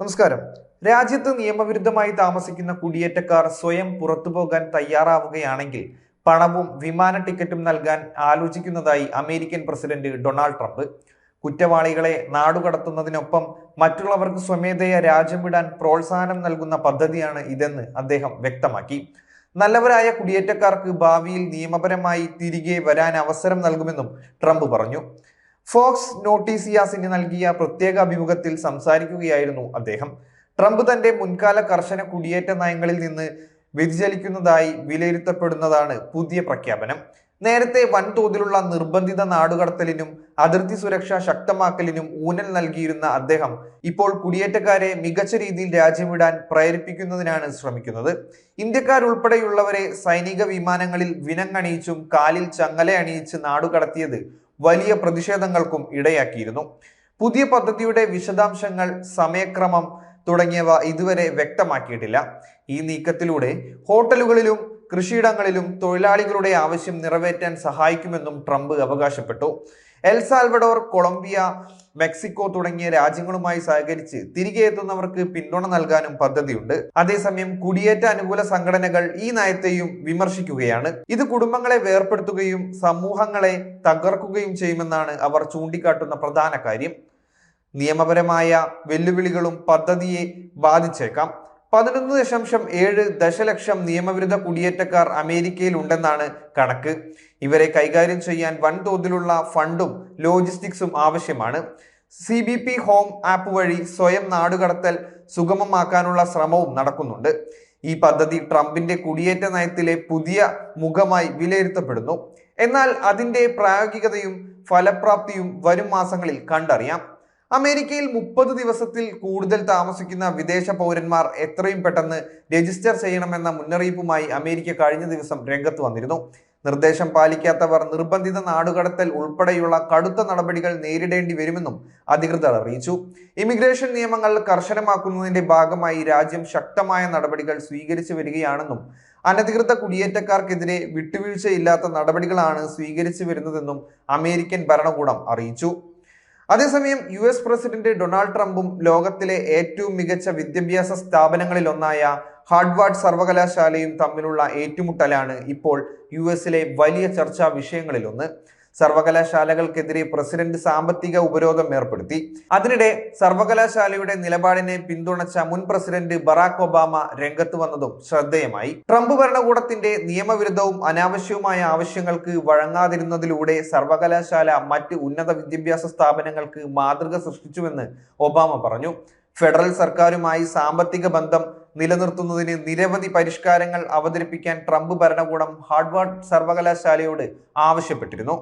നമസ്കാരം. രാജ്യത്ത് നിയമവിരുദ്ധമായി താമസിക്കുന്ന കുടിയേറ്റക്കാർ സ്വയം പുറത്തു പോകാൻ തയ്യാറാവുകയാണെങ്കിൽ പണവും വിമാന ടിക്കറ്റും നൽകാൻ ആലോചിക്കുന്നതായി അമേരിക്കൻ പ്രസിഡന്റ് ഡൊണാൾഡ് ട്രംപ്. കുറ്റവാളികളെ നാടുകടത്തുന്നതിനൊപ്പം മറ്റുള്ളവർക്ക് സ്വമേധയ രാജ്യം വിടാൻ പ്രോത്സാഹനം നൽകുന്ന പദ്ധതിയാണ് ഇതെന്ന് അദ്ദേഹം വ്യക്തമാക്കി. നല്ലവരായ കുടിയേറ്റക്കാർക്ക് ഭാവിയിൽ നിയമപരമായി തിരികെ വരാൻ അവസരം നൽകുമെന്നും ട്രംപ് പറഞ്ഞു. ഫോക്സ് നോട്ടീസിയാസിന് നൽകിയ പ്രത്യേക അഭിമുഖത്തിൽ സംസാരിക്കുകയായിരുന്നു അദ്ദേഹം. ട്രംപ് തന്റെ മുൻകാല കർശന കുടിയേറ്റ നയങ്ങളിൽ നിന്ന് വ്യതിചലിക്കുന്നതായി വിലയിരുത്തപ്പെടുന്നതാണ് പുതിയ പ്രഖ്യാപനം. നേരത്തെ വൻതോതിലുള്ള നിർബന്ധിത നാടുകടത്തലിനും അതിർത്തി സുരക്ഷ ശക്തമാക്കലിനും ഊന്നൽ നൽകിയിരുന്ന അദ്ദേഹം ഇപ്പോൾ കുടിയേറ്റക്കാരെ മികച്ച രീതിയിൽ രാജ്യം വിടാൻ പ്രേരിപ്പിക്കുന്നതിനാണ് ശ്രമിക്കുന്നത്. ഇന്ത്യക്കാരുൾപ്പെടെയുള്ളവരെ സൈനിക വിമാനങ്ങളിൽ വിനങ്ങണിയിച്ചും കാലിൽ ചങ്ങല അണിയിച്ച് നാടുകടത്തിയത് വലിയ പ്രതിഷേധങ്ങൾക്കും ഇടയാക്കിയിരുന്നു. പുതിയ പദ്ധതിയുടെ വിശദാംശങ്ങൾ സമയക്രമം തുടങ്ങിയവ ഇതുവരെ വ്യക്തമാക്കിയിട്ടില്ല. ഈ നീക്കത്തിലൂടെ ഹോട്ടലുകളിലും കൃഷിയിടങ്ങളിലും തൊഴിലാളികളുടെ ആവശ്യം നിറവേറ്റാൻ സഹായിക്കുമെന്നും ട്രംപ് അവകാശപ്പെട്ടു. എൽ സാൽവഡോർ കൊളംബിയ മെക്സിക്കോ തുടങ്ങിയ രാജ്യങ്ങളുമായി സഹകരിച്ച് തിരികെ എത്തുന്നവർക്ക് പിന്തുണ നൽകാനും പദ്ധതിയുണ്ട്. അതേസമയം കുടിയേറ്റ അനുകൂല സംഘടനകൾ ഈ നയത്തെയും വിമർശിക്കുകയാണ്. ഇത് കുടുംബങ്ങളെ വേർപെടുത്തുകയും സമൂഹങ്ങളെ തകർക്കുകയും ചെയ്യുമെന്നാണ് അവർ ചൂണ്ടിക്കാട്ടുന്ന പ്രധാന കാര്യം. നിയമപരമായ വെല്ലുവിളികളും പദ്ധതിയെ ബാധിച്ചേക്കാം. പതിനൊന്ന് ദശാംശം ഏഴ് ദശലക്ഷം നിയമവിരുദ്ധ കുടിയേറ്റക്കാർ അമേരിക്കയിൽ ഉണ്ടെന്നാണ് കണക്ക്. ഇവരെ കൈകാര്യം ചെയ്യാൻ വൻതോതിലുള്ള ഫണ്ടും ലോജിസ്റ്റിക്സും ആവശ്യമാണ്. C B P home app വഴി സ്വയം നാടുകടത്തൽ സുഗമമാക്കാനുള്ള ശ്രമവും നടക്കുന്നുണ്ട്. ഈ പദ്ധതി ട്രംപിന്റെ കുടിയേറ്റ നയത്തിലെ പുതിയ മുഖമായി വിലയിരുത്തപ്പെടുന്നു. എന്നാൽ അതിന്റെ പ്രായോഗികതയും ഫലപ്രാപ്തിയും വരും മാസങ്ങളിൽ കണ്ടറിയാം. അമേരിക്കയിൽ മുപ്പത് ദിവസത്തിൽ കൂടുതൽ താമസിക്കുന്ന വിദേശ പൗരന്മാർ എത്രയും പെട്ടെന്ന് രജിസ്റ്റർ ചെയ്യണമെന്ന മുന്നറിയിപ്പുമായി അമേരിക്ക കഴിഞ്ഞ ദിവസം രംഗത്ത് വന്നിരുന്നു. നിർദ്ദേശം പാലിക്കാത്തവർ നിർബന്ധിത നാടുകടത്തൽ ഉൾപ്പെടെയുള്ള കടുത്ത നടപടികൾ നേരിടേണ്ടി വരുമെന്നും അധികൃതർ അറിയിച്ചു. ഇമിഗ്രേഷൻ നിയമങ്ങൾ കർശനമാക്കുന്നതിന്റെ ഭാഗമായി രാജ്യം ശക്തമായ നടപടികൾ സ്വീകരിച്ചു വരികയാണെന്നും അനധികൃത കുടിയേറ്റക്കാർക്കെതിരെ വിട്ടുവീഴ്ചയില്ലാത്ത നടപടികളാണ് സ്വീകരിച്ചു വരുന്നതെന്നും അമേരിക്കൻ ഭരണകൂടം അറിയിച്ചു. അതേസമയം യു എസ് പ്രസിഡന്റ് ഡൊണാൾഡ് ട്രംപും ലോകത്തിലെ ഏറ്റവും മികച്ച വിദ്യാഭ്യാസ സ്ഥാപനങ്ങളിലൊന്നായ ഹാർഡ്വാർഡ് സർവകലാശാലയും തമ്മിലുള്ള ഏറ്റുമുട്ടലാണ് ഇപ്പോൾ യു എസിലെ വലിയ ചർച്ചാ വിഷയങ്ങളിലൊന്ന്. സർവകലാശാലകൾക്കെതിരെ പ്രസിഡന്റ് സാമ്പത്തിക ഉപരോധം ഏർപ്പെടുത്തി. അതിനിടെ സർവകലാശാലയുടെ നിലപാടിനെ പിന്തുണച്ച മുൻ പ്രസിഡന്റ് ബറാക് ഒബാമ രംഗത്ത് വന്നതും ശ്രദ്ധേയമായി. ട്രംപ് ഭരണകൂടത്തിന്റെ നിയമവിരുദ്ധവും അനാവശ്യവുമായ ആവശ്യങ്ങൾക്ക് വഴങ്ങാതിരുന്നതിലൂടെ സർവകലാശാല മറ്റ് ഉന്നത വിദ്യാഭ്യാസ സ്ഥാപനങ്ങൾക്ക് മാതൃക സൃഷ്ടിച്ചുവെന്ന് ഒബാമ പറഞ്ഞു. ഫെഡറൽ സർക്കാരുമായി സാമ്പത്തിക ബന്ധം നിലനിർത്തുന്നതിന് നിരവധി പരിഷ്കാരങ്ങൾ അവതരിപ്പിക്കാൻ ട്രംപ് ഭരണകൂടം ഹാർഡ്വാർഡ് സർവകലാശാലയോട് ആവശ്യപ്പെട്ടിരുന്നു.